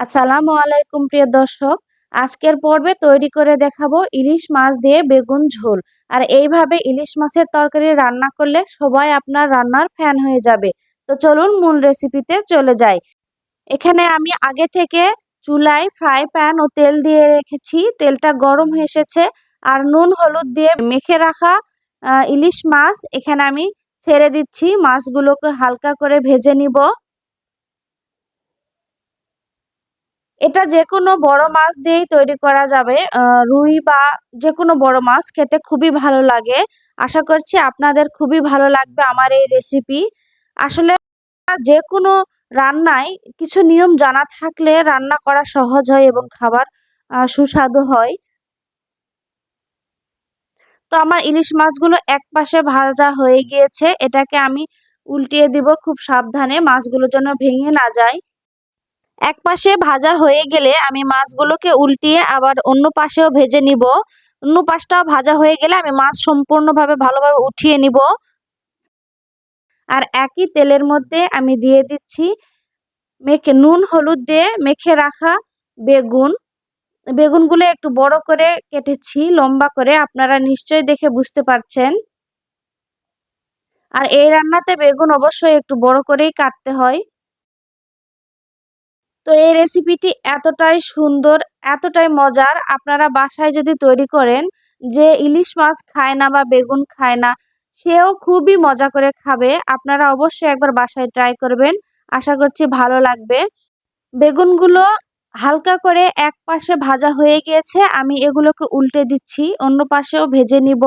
আসসালামু আলাইকুম প্রিয় দর্শক, আজকের পর্বে তৈরি করে দেখাবো ইলিশ মাছ দিয়ে বেগুন ঝোল। আর এইভাবে ইলিশ মাছের তরকারি রান্না করলে সবাই আপনার রান্নার ফ্যান হয়ে যাবে। তো চলুন মূল রেসিপিতে চলে যাই। এখানে আমি আগে থেকে চুলায় ফ্রাই প্যান ও তেল দিয়ে রেখেছি। তেলটা গরম এসেছে আর নুন, হলুদ দিয়ে মেখে রাখা ইলিশ মাছ এখানে আমি ছেড়ে দিচ্ছি। মাছগুলোকে হালকা করে ভেজে নিব। এটা যে কোনো বড় মাছ দিয়েই তৈরি করা যাবে। রুই বা যে কোনো বড় মাছ খেতে খুবই ভালো লাগে। আশা করছি আপনাদের খুবই ভালো লাগবে আমার এই রেসিপি আসলে যে কোনো রান্নায় কিছু নিয়ম জানা থাকলে রান্না করা সহজ হয় এবং খাবার সুস্বাদু হয়। তো আমার ইলিশ মাছগুলো এক পাশে ভাজা হয়ে গিয়েছে। এটাকে আমি উল্টিয়ে দিব খুব সাবধানে। মাছগুলো যেন ভেঙে না যায়। এক পাশে ভাজা হয়ে গেলে আমি মাছগুলোকে উল্টিয়ে আবার অন্য পাশেও ভেজে নিব। অন্য পাশটাও ভাজা হয়ে গেলে আমি মাছ সম্পূর্ণভাবে ভালোভাবে উঠিয়ে নিব। আর একই তেলের মধ্যে আমি দিয়ে দিচ্ছি মেখে, নুন, হলুদ দিয়ে মেখে রাখা বেগুন। বেগুনগুলো একটু বড় করে কেটেছি, লম্বা করে, আপনারা নিশ্চয়ই দেখে বুঝতে পারছেন। আর এই রান্নাতে বেগুন অবশ্যই একটু বড় করেই কাটতে হয়। তো এই রেসিপিটি এতটাই সুন্দর, এতটাই মজার। আপনারা বাসায় যদি তৈরি করেন যে ইলিশ মাছ খায় না বা বেগুন খায় না, সেও খুবই মজা করে খাবে। আপনারা অবশ্যই একবার বাসায় ট্রাই করবেন। আশা করছি ভালো লাগবে। বেগুনগুলো হালকা করে এক পাশে ভাজা হয়ে গিয়েছে। আমি এগুলোকে উল্টে দিচ্ছি, অন্য পাশেও ভেজে নিব।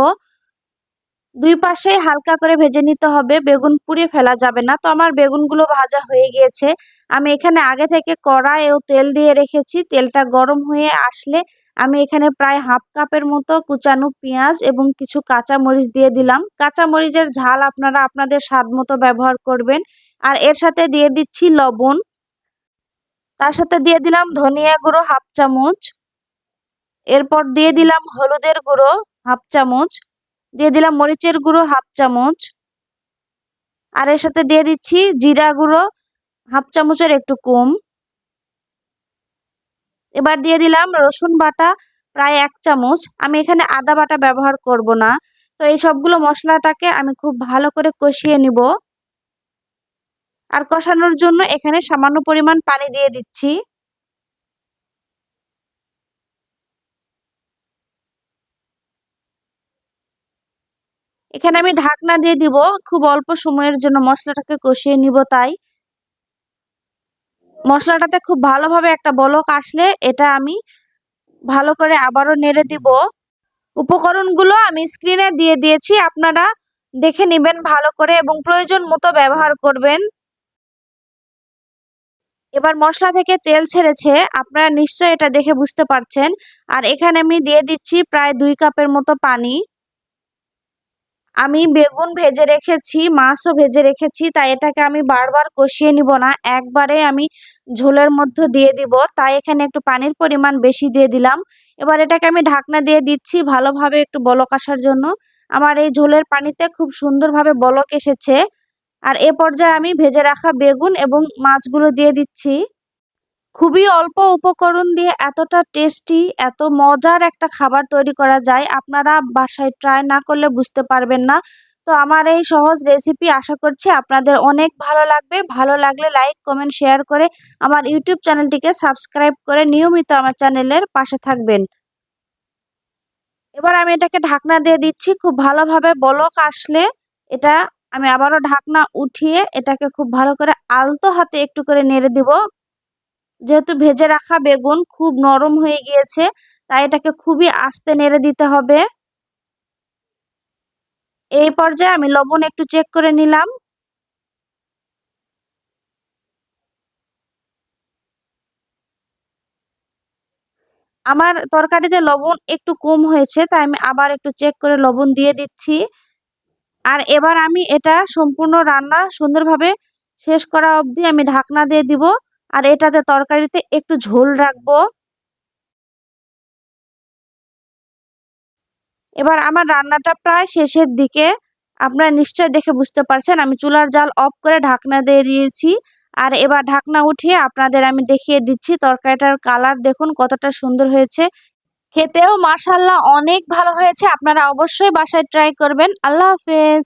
দুই পাশেই হালকা করে ভেজে নিতে হবে, বেগুন পুড়িয়ে ফেলা যাবে না। তো আমার বেগুনগুলো ভাজা হয়ে গিয়েছে। আমি এখানে আগে থেকে কড়াই ও তেল দিয়ে রেখেছি। তেলটা গরম হয়ে আসলে আমি এখানে প্রায় হাফ কাপের মতো কুচানো পেঁয়াজ এবং কিছু কাঁচা মরিচ দিয়ে দিলাম। কাঁচা মরিচের ঝাল আপনারা আপনাদের স্বাদ মতো ব্যবহার করবেন। আর এর সাথে দিয়ে দিচ্ছি লবণ। তার সাথে দিয়ে দিলাম ধনিয়া গুঁড়ো হাফ চামচ। এরপর দিয়ে দিলাম হলুদের গুঁড়ো হাফ চামচ। দিয়ে দিলাম মরিচের গুঁড়ো হাফ চামচ। আর এর সাথে দিয়ে দিচ্ছি জিরা গুঁড়ো হাফ চামচের একটু কম। এবার দিয়ে দিলাম রসুন বাটা প্রায় এক চামচ। আমি এখানে আদা বাটা ব্যবহার করব না। তো এই সবগুলো মশলাটাকে আমি খুব ভালো করে কষিয়ে নিব। আর কষানোর জন্য এখানে সামান্য পরিমাণ পানি দিয়ে দিচ্ছি। এখানে আমি ঢাকনা দিয়ে দিব। খুব অল্প সময়ের জন্য মশলাটাকে কষিয়ে নিব তাই। মশলাটাতে খুব ভালোভাবে একটা বলক আসলে এটা আমি ভালো করে আবারও নেড়ে দিব। উপকরণগুলো আমি স্ক্রিনে দিয়ে দিয়েছি, আপনারা দেখে নেবেন ভালো করে এবং প্রয়োজন মতো ব্যবহার করবেন। এবার মশলা থেকে তেল ছেড়েছে, আপনারা নিশ্চয় এটা দেখে বুঝতে পারছেন। আর এখানে আমি দিয়ে দিচ্ছি প্রায় দুই কাপের মতো পানি। আমি বেগুন ভেজে রেখেছি, মাছও ভেজে রেখেছি, তাই এটাকে আমি বারবার কষিয়ে নিব না। একবারে আমি ঝোলের মধ্যে দিয়ে দিব, তাই এখানে একটু পানির পরিমাণ বেশি দিয়ে দিলাম। এবার এটাকে আমি ঢাকনা দিয়ে দিচ্ছি ভালোভাবে একটু বলক আসার জন্য। আমার এই ঝোলের পানিতে খুব সুন্দরভাবে বলক এসেছে। আর এ পর্যায়ে আমি ভেজে রাখা বেগুন এবং মাছগুলো দিয়ে দিচ্ছি। খুবই অল্প উপকরণ দিয়ে এতটা টেস্টি এত মজার একটা খাবার তৈরি করা যায়, আপনারা বাসায় ট্রাই না করলে বুঝতে পারবেন না। তো আমার এই সহজ রেসিপি আশা করছি আপনাদের অনেক ভালো লাগবে। ভালো লাগলে লাইক কমেন্ট শেয়ার করে আমার ইউটিউব চ্যানেলটিকে সাবস্ক্রাইব করে নিয়মিত আমার চ্যানেলের পাশে থাকবেন। এবার আমি এটাকে ঢাকনা দিয়ে দিচ্ছি, খুব ভালোভাবে বলক আসলে এটা আমি আবারও ঢাকনা উঠিয়ে এটাকে খুব ভালো করে আলতো হাতে একটু করে নেড়ে দিব। যেহেতু ভেজে রাখা বেগুন খুব নরম হয়ে গিয়েছে, তাই এটাকে খুবই আস্তে নেড়ে দিতে হবে। এই পর্যায়ে আমি লবণ একটু চেক করে নিলাম। আমার তরকারিতে লবণ একটু কম হয়েছে, তাই আমি আবার একটু চেক করে লবণ দিয়ে দিচ্ছি। আর এবার আমি এটা সম্পূর্ণ রান্না সুন্দরভাবে শেষ করা অবধি আমি ঢাকনা দিয়ে দিব। আর এটাতে তরকারিতে একটু ঝোল রাখব। এবার আমার রান্নাটা প্রায় শেষের দিকে। আপনারা নিশ্চয় দেখে বুঝতে পারছেন, আমি চুলার জাল অফ করে ঢাকনা দিয়ে দিয়েছি। আর এবার ঢাকনা উঠিয়ে আপনাদের আমি দেখিয়ে দিচ্ছি তরকারিটার কালার। দেখুন কতটা সুন্দর হয়েছে। খেতেও মাসাল্লাহ অনেক ভালো হয়েছে, আপনারা অবশ্যই বাসায় ট্রাই করবেন। আল্লাহ হাফেজ।